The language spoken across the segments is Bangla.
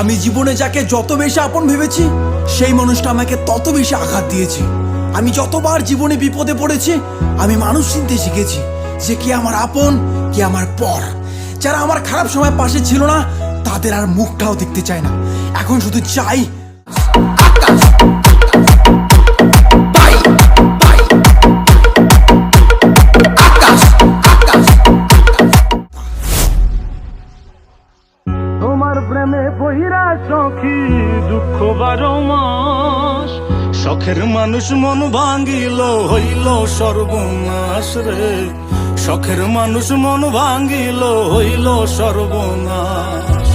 আমি জীবনে যাকে যত বেশি আপন ভেবেছি, সেই মানুষটা আমাকে তত বেশি আঘাত দিয়েছে। আমি যতবার জীবনে বিপদে পড়েছি, আমি মানুষ চিনতে শিখেছি যে কে আমার আপন, কে আমার পর। যারা আমার খারাপ সময় পাশে ছিল না, তাদের আর মুখটাও দেখতে চায় না। এখন শুধু চাই প্রেমে বহিরা সখী, দুঃখ বারো মাস। শখের মানুষ মন ভাঙ্গিল হইল সর্বনাশ রে। শখের মানুষ মন ভাঙ্গিল হইল সর্বনাশ।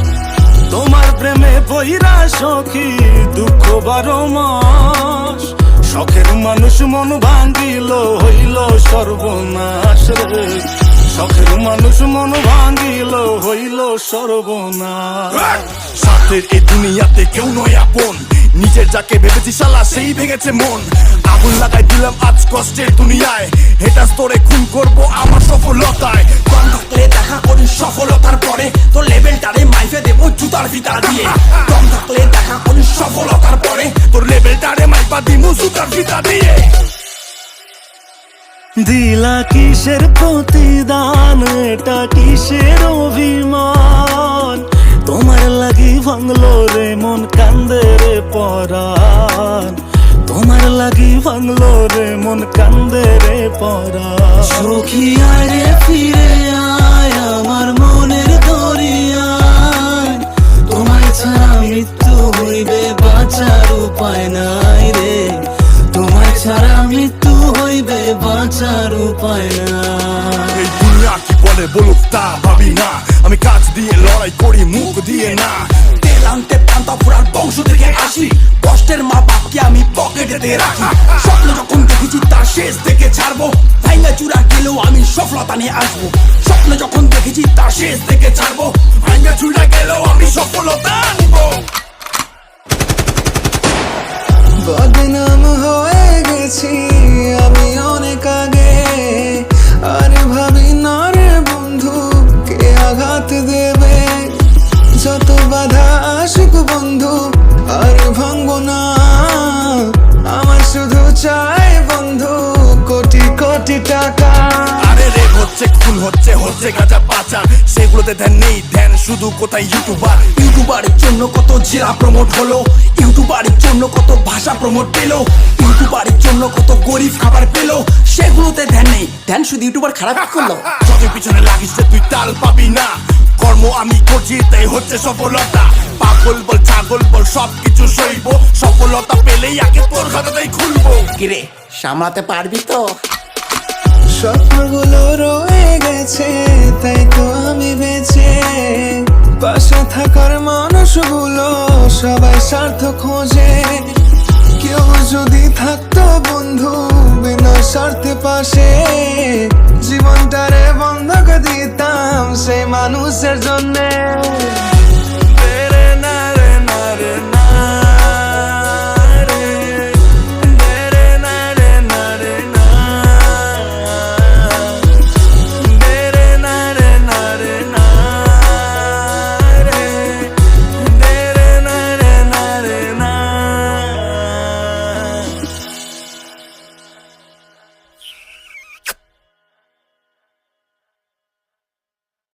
তোমার প্রেমে বহিরা সখী, দুঃখ বারো মাস। শখের মানুষ মন ভাঙ্গিল হইল সর্বনাশ রে। শখের মানুষ মন ভাঙিল, হইল সর্বনাশ। সাথের এই দুনিয়াতে কেউ নয় আপন। নিজের যাকে ভেবেছি শালা, সেই ভেঙেছে মন। আগুন লাগাই দিলাম আজ কষ্টের দুনিয়ায়। হেটা স্তরে খুন করব আমার সফলতায়। দেখা করি সফলতার পরে। তো দিলা কিসের প্রতিদান? এটা কিসের অভিমান? তোমার লাগি ভাঙলো রে, মন কান্দে রে পরাণ। তোমার লাগি ভাঙলো রে, মন কান্দে রে পরাণ। সখী আরে ফিরে আয় আমার মনের দরিয়ায়। তোমায় ছাড়া মৃত্যু হইবে, বাঁচার উপায় নাই রে। তোমায় ছাড়া মৃত্যু হইবে বাঁচার উপায় নাই এই দুনিয়া কি বলে বলুক তা ভাবি না। আমি কাজ দিয়ে লড়াই করি মুখ দিয়ে না। তেল আনতে পান্তা ফুরার বংশ থেকে আসি। কষ্টের মা বাপকে আমি পকেটেতে রাখি। স্বপ্ন যখন দেখেছি তার শেষ থেকে ছাড়বো। ভাইঙ্গা চূড়া গেলেও আমি সফলতা নিয়ে আসব। স্বপ্ন যখন দেখেছি তার শেষ থেকে ছাড়বো। ভাঙ্গা চুড়া গেলেও আমি সফলতা আনব বদনাম আসুক বন্ধু আর ভাঙবো না। আমার শুধু চাই বন্ধু কোটি কোটি টাকা। আরে রে হচ্ছে খুন হচ্ছে হচ্ছে গাজা পাচার। সেগুলোতে ধ্যান নেই ধ্যান শুধু কোথায় ইউটিউবার ইউটিউবারের জন্য কত জেলা প্রমোট হলো ইউটিউবারের জন্য কত ভাষা প্রমোট পেল ইউটিউবারের জন্য কত গরিব খাবার পেল সেগুলোতে ধ্যান নেই ধ্যান শুধু ইউটিউবার খারাপ করল। যতই পিছনে লাগিস তুই তাল পাবি না কর্ম আমি করছি তাই হচ্ছে সফলতা। পাগল বল ছাগল বল সবকিছু সইব। সফলতা পেলেই আগে তোর খাতাটাই খুলবো। কিরে সামলাতে পারবি তো? স্বপ্নগুলো রয়ে গেছে তাই তো আমি বেঁচে। পাশে থাকার মানুষগুলো সবাই স্বার্থ খোঁজে। কেউ যদি থাকতো বন্ধু বিনা স্বার্থে পাশে জীবনটারে বন্ধক দিতাম সেই মানুষের জন্যে।